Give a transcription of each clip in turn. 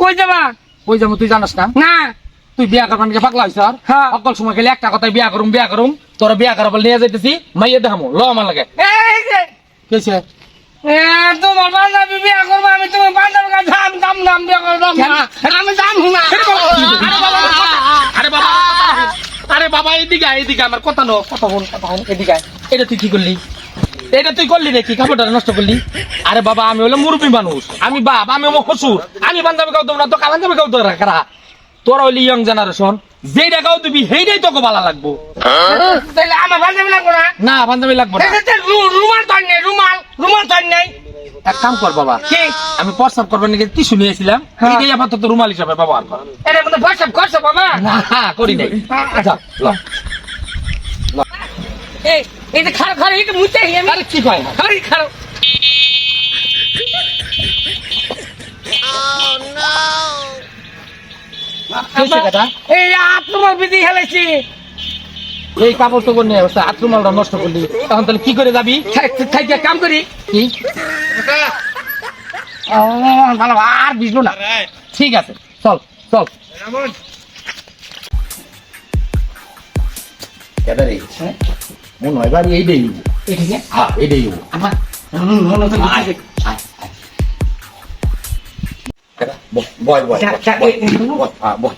কই যাবা? যেমন তুই জানাস না? না। তুই বিয়া করবার নাকি পাগলা হইছ? আর হ্যাঁ। অকল সময় গেলে একটা কথাই বিয়া করুম বিয়া করুম। তোরা বিয়া করার বলে নিয়ে যাইতেছি মাইয়ে দেখামো ল আমার লাগে। এই যে কেছে তোমার বান্ধবী বিয়া করব আমি তোমার বান্ধবীর কাছে দাম দাম দাম বিয়া আমি দাম হুনা আরে বাবা আরে বাবা এদিকে এদিকে আমার কথা নো কথা বল কথা বল এদিকে। এটা তুই কি করলি? এটা তুই করলি নাকি? কাপড়টা নষ্ট করলি? আরে বাবা আমি হলো মুরব্বী মানুষ। আমি বাপ আমি আমার শ্বশুর। আমি বান্ধবী কাউ দেবো না তো বান্ধবী কাউ দেবো রাখা তোরা হইলি ইয়ং জেনারেশন যেইটা কাউ দিবি সেইটাই তোকে ভালো লাগবো। তাহলে আমার বান্ধবী লাগবো না? না বান্ধবী লাগবো না। রুমাল ধর নেই রুমাল। রুমাল ধর নেই। এক কাম কর বাবা কি? আমি প্রস্তাব করবার নাকি টিসু নিয়েছিলাম হ্যাঁ। এইটাই আপাতত রুমাল হিসাবে ব্যবহার কর। এটা মধ্যে বসব করছ বাবা? না করি নাই। আচ্ছা। এই এই যে খারাপ খারাপ এটা মুছে আমি। আরে কি কয় না খারাপ। খারাপ কথা? এই আত্মমার বিধি হেলেছি এই কাপড় তো নিয়ে অবস্থা আত্মমালটা নষ্ট করলি। তখন তাহলে কি করে যাবি? খাইতে কাম করি। কি? ও, ভালো আর বুঝলো না। ঠিক আছে চল চল। এবারে হ্যাঁ? মনে হয় বাড়ি এই দেই এদিকে হ্যাঁ এই দেই আমার বয় বয় চা- চা- বয় এই- এই- বয়, বয়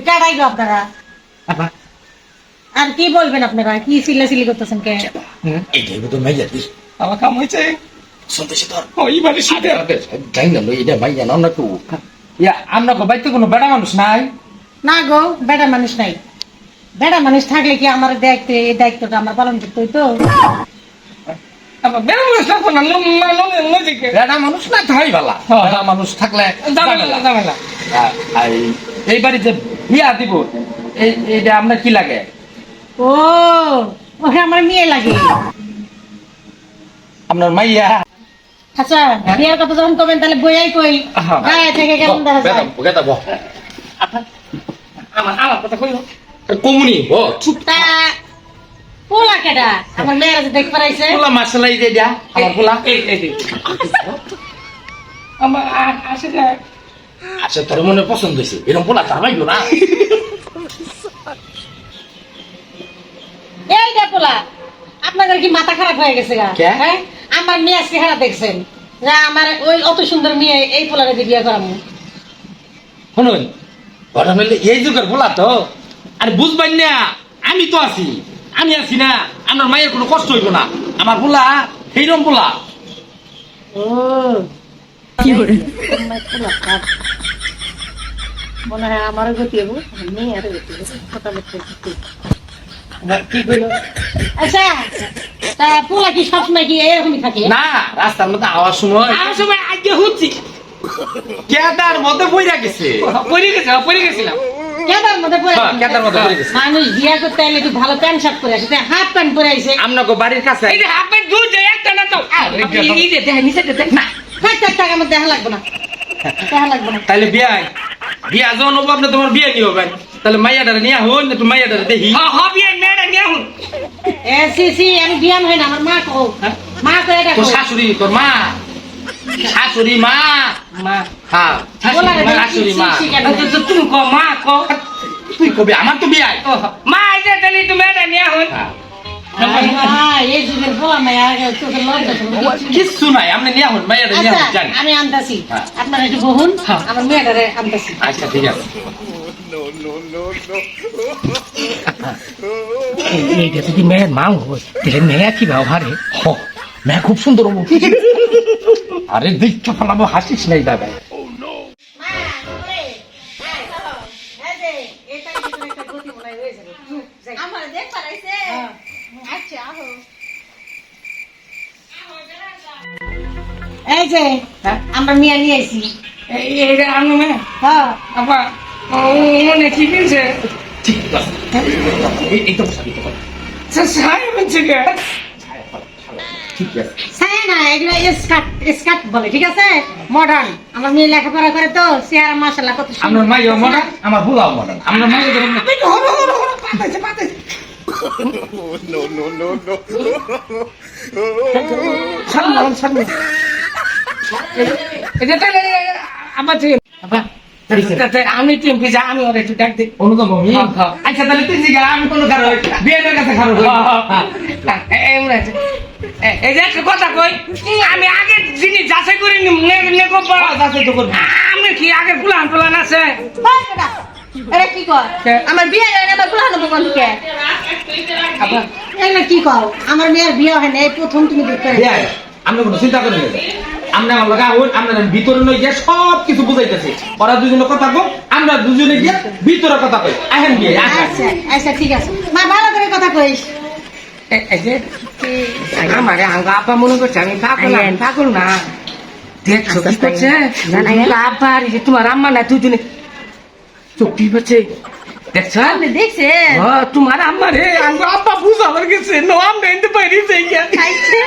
কেডাই গো আপনারা আর কি বলবেন আপনারা? কি সিলাসিলি করতেছেন কে? এইটাই তো মাইয়া দিস আমার কাম হয়েছে। তোর ওই বাড়ি শীতে যাই না এটা মাইয়া না তো ইয়া আমরা গো বাইতে কোনো বেড়া মানুষ নাই। না গো বেড়া মানুষ নাই। বেড়া মানুষ থাকলে কি আমার দায়িত্ব এই দায়িত্বটা আমার পালন করতে হইতো? মানুষ না মানুষ তাই ভালা হ্যাঁ। মানুষ থাকলে ঝামেলা ঝামেলা। ঝামেলা। আ- আর এই- এই বাড়িতে বিয়া দিব এইটা আমরা কি লাগে? ও ওহে আমার মেয়ে লাগে। আপনার মাইয়া? আচ্ছা বিয়ের কথা যখন কবেন তাহলে বইয়াই কই। হ্যাঁ। গায়ে থেকে কেমন দেখা যায়। আমার আমার কথা কইও কমুনি। ও পোলা কেডা? আমার মেয়েরা যে দেখ পারাইছে পোলা দিয়া আমার পোলা। এই এই এই। আমার আসে আচ্ছা তোর মনে পছন্দ হয়েছে? এরকম পোলা তার না? এই পোলা আপনাদের কি মাথা খারাপ হয়ে গেছে গা? হ্যাঁ? আমার মেয়ে চেহারা দেখছেন। যা আমার ওই অত সুন্দর মেয়ে এই পোলারে দিয়ে বিয়ে করামু। শুনুন ঘটনা এই যুগের পোলা তো। আর বুঝবেন না আমি তো আছি। আমি আছি না আমার মায়ের কোনো কষ্ট হইব না। আমার পোলা সেইরকম পোলা। ও কি করে মনে হয় আমারও গতি হব মেয়েরও হব। কি আচ্ছা তা পোলা কি সবসময় কি এরকমই থাকে? না রাস্তার মধ্যে আওয়াজ সময় আমার সময় আজকে হচ্ছি কেদার মধ্যে বইরা গেছে? পড়ে গেছে পড়ে গেছিলাম। কেদার মধ্যে পরে হ্যাঁ, কেদার মধ্যে পড়ে গেছে। মানুষ বিয়া করতে এলে একটু ভালো প্যান্ট শার্ট পরে আসে হাফ প্যান্ট পরে আসে আপনাকে বাড়ির কাছে এই যে হাফের দুধ যে একটা না তো? এই- এই যে দেখে নিচে দেখ না। থাক থাক থাক আমার দেখা লাগবে না। দেখা লাগবে না। তাহলে বিয়াই বিয়া যখন হব আপনি তোমার বিয়ে নিয়ে হবেন। তাহলে মাইয়াটারে নিয়ে হন একটু মাইয়াটারে দেখি। হ হবি মেয়েটা নিয়ে হুন এ সি সি আমি বিয়ান হয় না আমার মা কো মা কো এটা তোর শাশুড়ি তোর মা? শাশুড়ি মা। হ্যাঁ শাশুড়ি? তো- তো তুমি কো মা কো। তুই কবি আমার তো বিয়াই ও, মা এই যে তাহলে তুমি মেয়েটা নিয়ে হুন। হায়, নাই আপনি নিয়ে হন নিয়ে আচ্ছা হন জানি। আমি আনতাছি। আপনারা একটু বহুন। আমার মেয়েটারে আনতাছি। আচ্ছা ঠিক আছে। এইটা যদি মেয়ের মা হয় তাহলে মেয়ে কি ব্যবহারে? হ, মেয়ে খুব সুন্দর হব আরে দেখতে ফেলাবো হাসিস নাই দাদা। আমার দেখ পারাইছে আচ্ছা আহো এই যে হ্যাঁ? আমরা মিয়া নিয়ে আইছি। এই এইটা আনো মেয়ে হ্যাঁ। আপা ও মনে কি কিনছে ঠিক আছে। কে? ঠিক আছে। না এগুলো স্কার্ট স্কার্ট বলে ঠিক আছে? মডার্ন আমার মেয়ে লেখাপড়া করে তো চেহারা মাসাল্লাহ কত সুন্দর। আপনার মাইও মডার্ন আমার ভুলাও মডার্ন আপনার মাইও ধরুন হলো হলো হলো পাতাইছে পাতাইছে। সামনে সামনে এই যে তাহলে আবার ঠিক আবার আমি যা আমি ওর একটু ডাক দিই। অনুগম হ্যাঁ, হ্যাঁ। আচ্ছা তাহলে তুই জিগা আমি কোনো কারও বিয়ের কাছে খারো এই যে একটা কথা কই আমি আগে জিনিস যাচাই করি নি নেকো যাচাই তো করবি। আমি কি আগে আছে? এটা কি কর? আমার বিয়ে হয় না আমার পুরানো বোন কে আবার? কি কও? আমার মেয়ের বিয়ে হয় না এই প্রথম তুমি দেখতে বিয়ে আমরা কোনো চিন্তা করি না। আমরা আমার লগা হই আমরা ভিতরে নই গিয়ে সব কিছু বুঝাইতেছি। ওরা দুজনে কথা কো আমরা দুজনে গিয়ে ভিতরে কথা কই। আহেন বিয়ে আচ্ছা আচ্ছা ঠিক আছে। মা ভালো করে কথা কইস। আমার আঙ্গা মনে করছে আমি পাগল আমি পাগল না। দেখছ কি করছে যে তোমার আম্মা না দুজনে কি করছে দেখছ দেখছেন? তোমার আম্মা রে আঙ্গা আপা বুঝাবার গেছে। নো আমরা পারি সেই খাইছে।